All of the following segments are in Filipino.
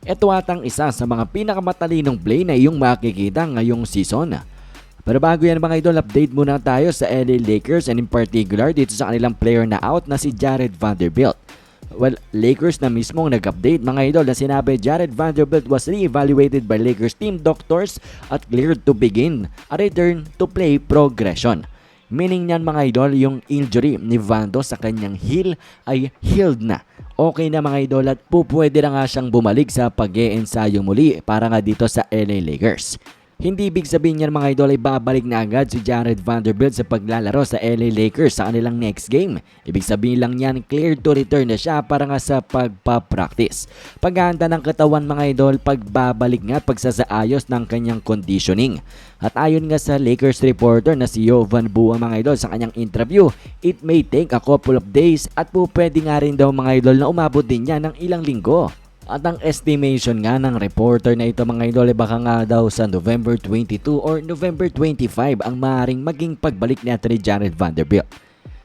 Ito atang isa sa mga pinakamatalinong play na iyong makikita ngayong season. Pero bago yan mga idol, update muna tayo sa LA Lakers and in particular dito sa kanilang player na out na si Jared Vanderbilt. Well, Lakers na mismo ang nag-update mga idol na sinabi Jared Vanderbilt was re-evaluated by Lakers team doctors at cleared to begin a return to play progression. Meaning niyan mga idol, yung injury ni Vando sa kanyang heel ay healed na. Okay na mga idol at pupwede na nga siyang bumalik sa pag ensayo muli para nga dito sa LA Lakers. Hindi ibig sabihin yan mga idol ay babalik na agad si Jared Vanderbilt sa paglalaro sa LA Lakers sa kanilang next game. Ibig sabihin lang yan cleared to return na siya para nga sa pagpa-practice. Paghahanda ng katawan mga idol, pagbabalik nga at pagsasaayos ng kanyang conditioning. At ayon nga sa Lakers reporter na si Jovan Bua mga idol sa kanyang interview, it may take a couple of days at po pwede nga rin daw mga idol na umabot din niya ng ilang linggo. At ang estimation nga ng reporter na ito mga idol baka nga daw sa November 22 or November 25 ang maaaring maging pagbalik ni ni Jared Vanderbilt.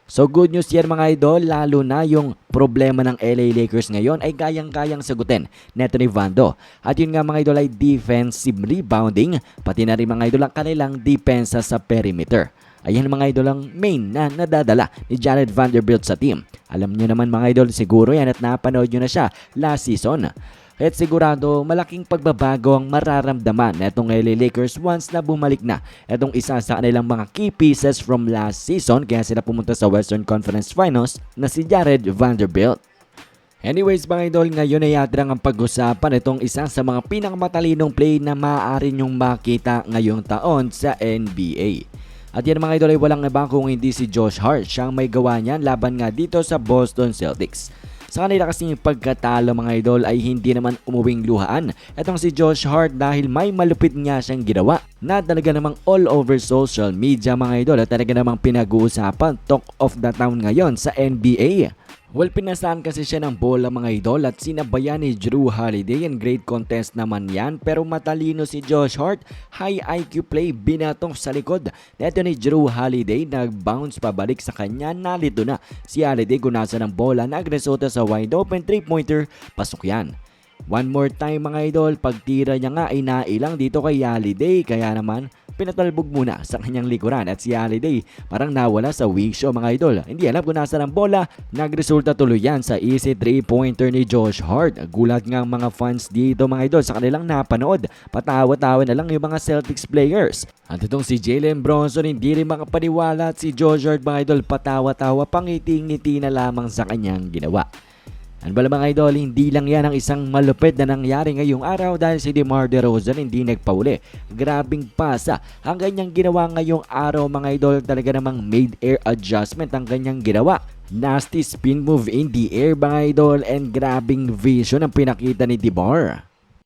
So good news yan mga idol, lalo na yung problema ng LA Lakers ngayon ay kayang-kayang sagutin neto ni Vando. At yun nga mga idol ay defensive rebounding, pati na rin mga idol ang kanilang depensa sa perimeter. Ayan mga idol ang main na nadadala ni Jared Vanderbilt sa team. Alam nyo naman mga idol, siguro yan at napanood nyo na siya last season. At sigurado malaking pagbabago ang mararamdaman itong LA Lakers once na bumalik na itong isa sa kanilang mga key pieces from last season kaya sila pumunta sa Western Conference Finals na si Jared Vanderbilt. Anyways mga idol, ngayon ay yadrang ang pag-usapan itong isa sa mga pinakamatalinong play na maaari nyong makita ngayong taon sa NBA. At yan mga idol ay walang iba kung hindi si Josh Hart. Siyang may gawa niyan laban nga dito sa Boston Celtics. Sa kanila kasing pagkatalo mga idol ay hindi naman umuwing luhaan. Itong si Josh Hart dahil may malupit nga siyang ginawa na talaga namang all over social media mga idol at talaga namang pinag-uusapan talk of the town ngayon sa NBA. Well, pinasaan kasi siya ng bola mga idol at sinabayan ni Drew Holiday and great contest naman yan pero matalino si Josh Hart, high IQ play binatong sa likod. Neto ni Drew Holiday nag-bounce pabalik sa kanya, nalito na. Si Holiday kunasa ng bola, nagresulta sa wide open 3-pointer, pasok yan. One more time mga idol, pagtira niya nga ay nailang dito kay Holiday kaya naman pinatalbog muna sa kanyang likuran at si Holiday parang nawala sa weak show mga idol. Hindi alam kung nasa ng bola, nagresulta tuloy yan sa easy 3-pointer ni Josh Hart. Gulat nga ang mga fans dito mga idol sa kanilang napanood. Patawa-tawa na lang yung mga Celtics players. At itong si Jalen Bronson hindi rin makapaniwala at si Josh Hart mga idol patawa-tawa pangiting-ngiti na lamang sa kanyang ginawa. Ano ba mga idol, hindi lang yan ang isang malupit na nangyari ngayong araw dahil si DeMar DeRozan hindi nagpauli. Grabing pasa ang ganyang ginawa ngayong araw mga idol talaga namang made air adjustment ang ganyang ginawa. Nasty spin move in the air mga idol and grabing vision ang pinakita ni DeMar.